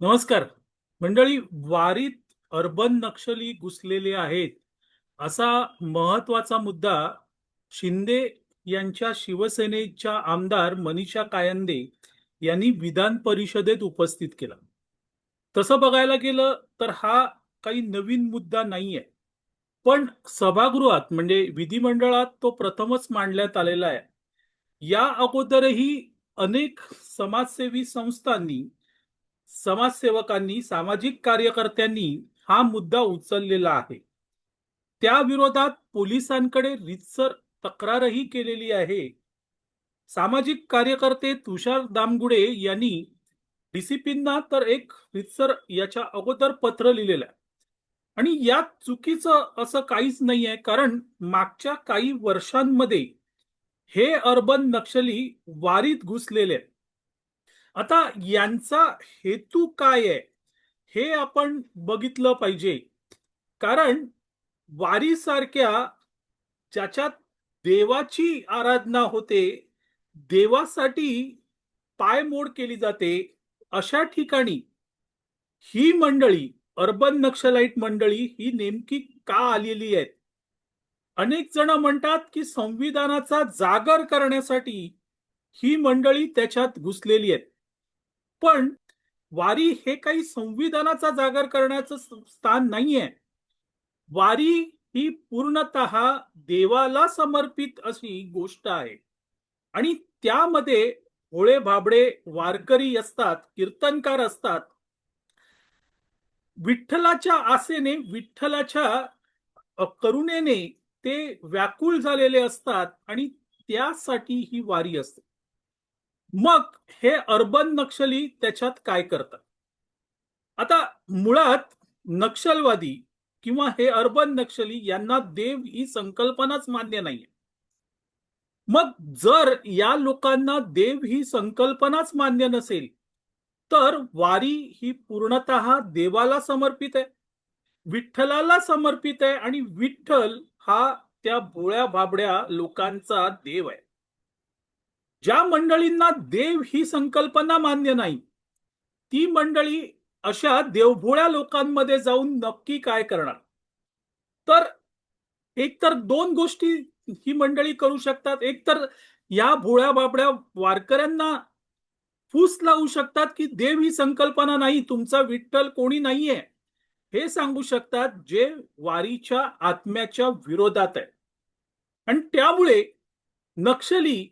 नमस्कार. मंडळी वारीत अर्बन नक्षली घुसलेले आहेत. असा महत्त्वाचा मुद्दा शिंदे यांच्या शिवसेनेच्या आमदार मनीषा कायंदे यांनी विधान परिषदेत उपस्थित केला. तसं बघायला गेलं तर हा काही नवीन मुद्दा नाहीये. पण सभागृहात म्हणजे विधिमंडळात तो प्रथमच मांडण्यात आलेला आहे. या अगोदरही अनेक समाजसेवी संस्थांनी समाजसेवकांनी सामाजिक कार्यकर्त्यांनी हा मुद्दा उचललेला आहे. त्या विरोधात पोलिसांकडे रितसर तक्रारही केलेली आहे. सामाजिक कार्यकर्ते तुषार दामगुडे यांनी डीसीपींना तर एक रितसर याच्या अगोदर पत्र लिहिलेलं आहे. आणि यात चुकीचं असं काहीच नाही आहे कारण मागच्या काही वर्षांमध्ये हे अर्बन नक्षली वारीत घुसलेले आहेत. आता यांचा हेतू काय आहे? हे आपण बघितलं पाहिजे. कारण वारीसारख्या ज्याच्यात देवाची आराधना होते देवासाठी पायमोड केली जाते अशा ठिकाणी ही मंडळी अर्बन नक्षलाईट मंडळी ही नेमकी का आलेली आहेत? अनेक जण म्हणतात की संविधानाचा जागर करण्यासाठी ही मंडळी त्याच्यात घुसलेली आहेत. पण वारी हे काही संविधानाचा जागर करण्याचं स्थान नाहीये. वारी ही पूर्णतः देवाला समर्पित अशी गोष्ट आहे. आणि त्यामध्ये होळे भाबडे वारकरी असतात कीर्तनकार असतात. विठ्ठलाच्या आसेने विठ्ठलाच्या करुणेने ते व्याकुळ झालेले असतात आणि त्यासाठी ही वारी असते. मग हे अर्बन नक्षली त्याच्यात काय करतात? आता मुळात नक्षलवादी किंवा हे अर्बन नक्षली यांना देव ही संकल्पनाच मान्य नाहीये. मग जर या लोकांना देव ही संकल्पनाच मान्य नसेल तर वारी ही पूर्णतः देवाला समर्पित आहे विठ्ठलाला समर्पित आहे आणि विठ्ठल हा त्या भोळ्या बाबड्या लोकांचा देव आहे. ज्या मंडळींना देव ही संकल्पना मान्य नाही ती मंडळी अशा देवभोळ्या लोकांमध्ये जाऊन नक्की काय करणार? तर एक तर दोन गोष्टी ही मंडळी करू शकतात. एक तर या भोळ्या बाबड्या वारकऱ्यांना फूस लावू शकतात की देव ही संकल्पना नाही तुमचा विठ्ठल कोणी नाहीये. हे सांगू शकतात जे वारीच्या आत्म्याच्या विरोधात आहे. आणि त्यामुळे नक्षली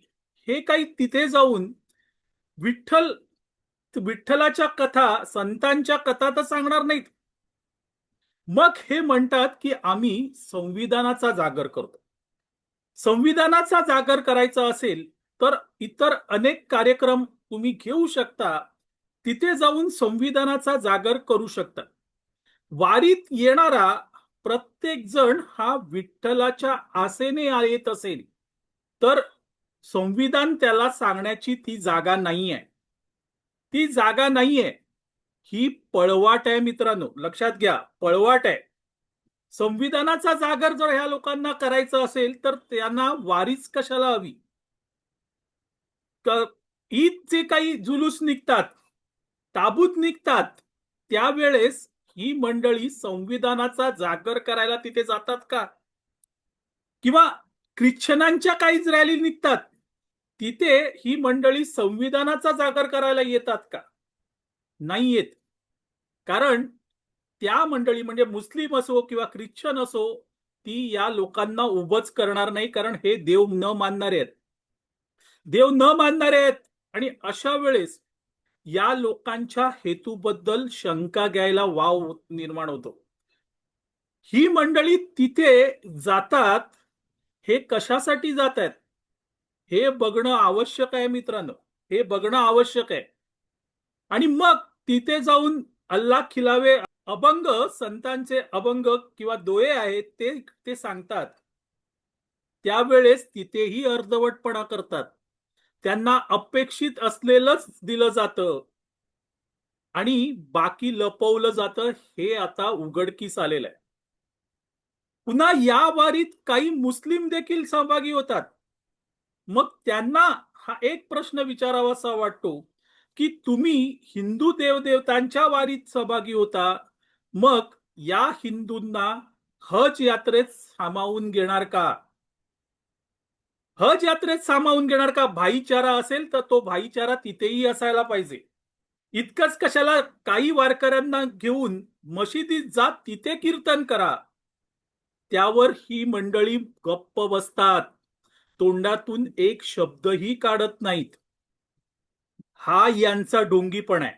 हे काही तिथे जाऊन विठ्ठल विठ्ठलाच्या कथा संतांच्या कथा तर सांगणार नाहीत. मग हे म्हणतात की आम्ही संविधानाचा जागर करतो. संविधानाचा जागर करायचा असेल तर इतर अनेक कार्यक्रम तुम्ही घेऊ शकता. तिथे जाऊन संविधानाचा जागर करू शकता. वारीत येणारा प्रत्येक जण हा विठ्ठलाच्या आसेने येत असेल. तर संविधान त्याला सांगण्याची ती जागा नाहीये. ती जागा नाहीये. ही पळवाट आहे मित्रांनो. लक्षात घ्या पळवाट आहे. संविधानाचा जागर जर ह्या लोकांना करायचं असेल तर त्यांना वारीच कशाला हवी? ईद जे काही जुलूस निघतात ताबूत निघतात त्यावेळेस ही मंडळी संविधानाचा जागर करायला तिथे जातात का? किंवा ख्रिश्चनांच्या काहीच रॅली निघतात तिथे ही मंडळी संविधानाचा जागर करायला येतात का? नाही येत कारण त्या मंडळी म्हणजे मुस्लिम असो किंवा ख्रिश्चन असो ती या लोकांना उभच करणार नाही कारण हे देव न मानणारे आहेत. देव न मानणारे आहेत. आणि अशा वेळेस या लोकांच्या हेतूबद्दल शंका घ्यायला वाव निर्माण होतो. ही मंडळी तिथे जातात. हे कशासाठी जात आहेत हे बघणं आवश्यक आहे मित्रांनो. हे बघणं आवश्यक आहे. आणि मग तिथे जाऊन अल्ला खिलावे अभंग संतांचे अभंग किंवा दोये आहेत ते ते सांगतात. त्यावेळेस तिथेही अर्धवटपणा करतात. त्यांना अपेक्षित असलेलंच दिलं जातं. आणि बाकी लपवलं जातं हे आता उघडकीस आलेलं आहे. पुन्हा या वारीत काही मुस्लिम देखील सहभागी होतात. मग त्यांना हा एक प्रश्न विचारावासा वाटतो की तुम्ही हिंदू देवदेवतांच्या वारीत सहभागी होता मग या हिंदूंना हज यात्रेत सामावून घेणार का? हज यात्रेत सामावून घेणार का? भाईचारा असेल तर तो भाईचारा तिथेही असायला पाहिजे. इतकंच कशाला काही वारकऱ्यांना घेऊन मशिदीत जात तिथे कीर्तन करा. त्यावर ही मंडळी गप्प बसतात. तोंडातून एक शब्दही काढत नाहीत. हा यांचा डोंगीपणा आहे.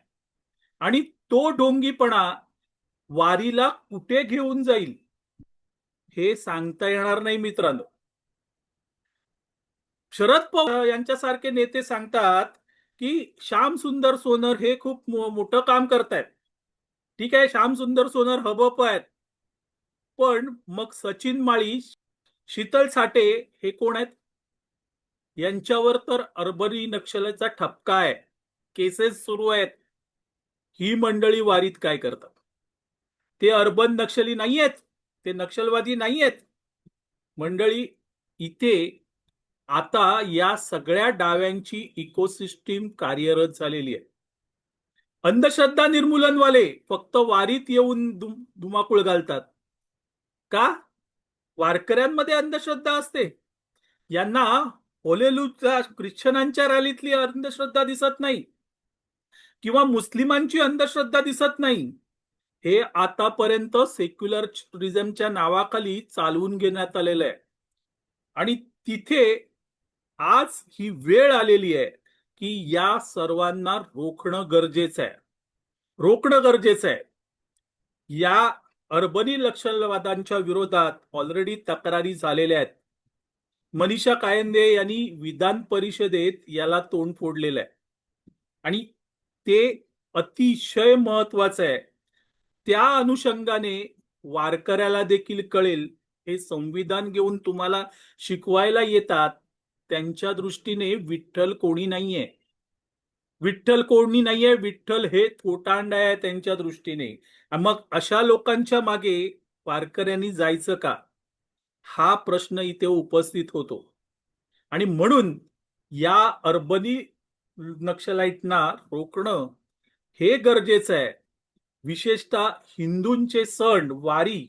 आणि तो डोंगीपणा वारीला कुठे घेऊन जाईल हे सांगता येणार नाही मित्रांनो. शरद पवार यांच्यासारखे नेते सांगतात की श्याम सुंदर सोनर हे खूप मो- मोठं काम करतायत. ठीक आहे श्याम सुंदर सोनर हबप आहेत. पण मग सचिन माळी शीतल साठे हे कोण आहेत? यांच्यावर तर अरबरी नक्षलाचा ठपका आहे. केसेस सुरू आहेत. ही मंडळी वारीत काय करतात? ते अर्बन नक्षली नाही आहेत ते नक्षलवादी नाही आहेत मंडळी इथे आता या सगळ्या डाव्यांची इकोसिस्टीम कार्यरत झालेली आहे. अंधश्रद्धा निर्मूलनवाले फक्त वारीत येऊन दुम- धुमाकूळ घालतात. का? वारकऱ्यांमध्ये अंधश्रद्धा असते. यांना ओलेलूच्या ख्रिश्चनांच्या रॅलीतली अंधश्रद्धा दिसत नाही किंवा मुस्लिमांची अंधश्रद्धा दिसत नाही हे आतापर्यंत सेक्युलरिझमच्या नावाखाली चालवून घेण्यात आलेलं आहे. आणि तिथे आज ही वेळ आलेली आहे की या सर्वांना रोखणं गरजेचं आहे. रोखणं गरजेचं आहे. या अर्बनी लक्षलवादांच्या विरोधात ऑलरेडी तक्रारी झालेल्या आहेत. मनीषा कायंदे यांनी विधान परिषदेत याला तोंड फोडलेलं आहे. आणि ते अतिशय महत्वाचं आहे. त्या अनुषंगाने वारकऱ्याला देखील कळेल हे संविधान घेऊन तुम्हाला शिकवायला येतात त्यांच्या दृष्टीने विठ्ठल कोणी नाहीये. विठ्ठल कोणी नाहीये विठ्ठल हे थोटांड आहे त्यांच्या दृष्टीने. मग अशा लोकांच्या मागे वारकऱ्यांनी जायचं का? हा प्रश्न इथे उपस्थित होतो. आणि म्हणून या अर्बनी नक्षलाईटना रोखणं हे गरजेचं आहे. विशेषतः हिंदूंचे सण वारी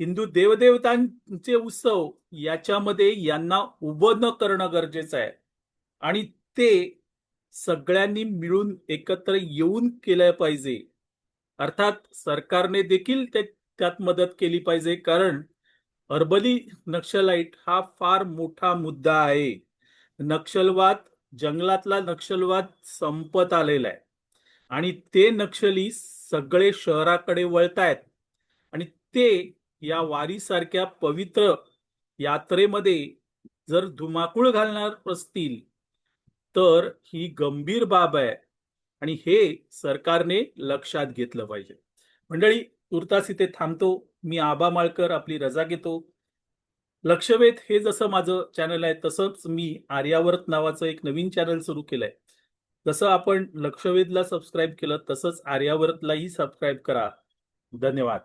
हिंदू देवदेवतांचे उत्सव याच्यामध्ये यांना उभं न करणं गरजेचं आहे. आणि ते सगळ्यांनी मिळून एकत्र येऊन केलं पाहिजे. अर्थात सरकारने देखील ते त्यात मदत केली पाहिजे. कारण अर्बली नक्षलाईट हा फार मोठा मुद्दा आहे. नक्षलवाद जंगलातला नक्षलवाद संपत आलेला आहे. आणि ते नक्षली सगळे शहराकडे वळतायत. आणि ते या वारीसारख्या पवित्र यात्रेमध्ये जर धुमाकूळ घालणार असतील तर ही गंभीर बाब आहे. आणि हे सरकारने लक्षात घेतलं पाहिजे. मंडळी तुर्तास इथे थांबतो. मी आबा माळकर आपली रजा घेतो. लक्षवेध हे जसं माझं चॅनल आहे तसंच मी आर्यावर्त नावाचं एक नवीन चॅनल सुरू केलंय. जसं आपण लक्षवेधला सबस्क्राईब केलं तसंच आर्यावर्तलाही सबस्क्राईब करा. धन्यवाद.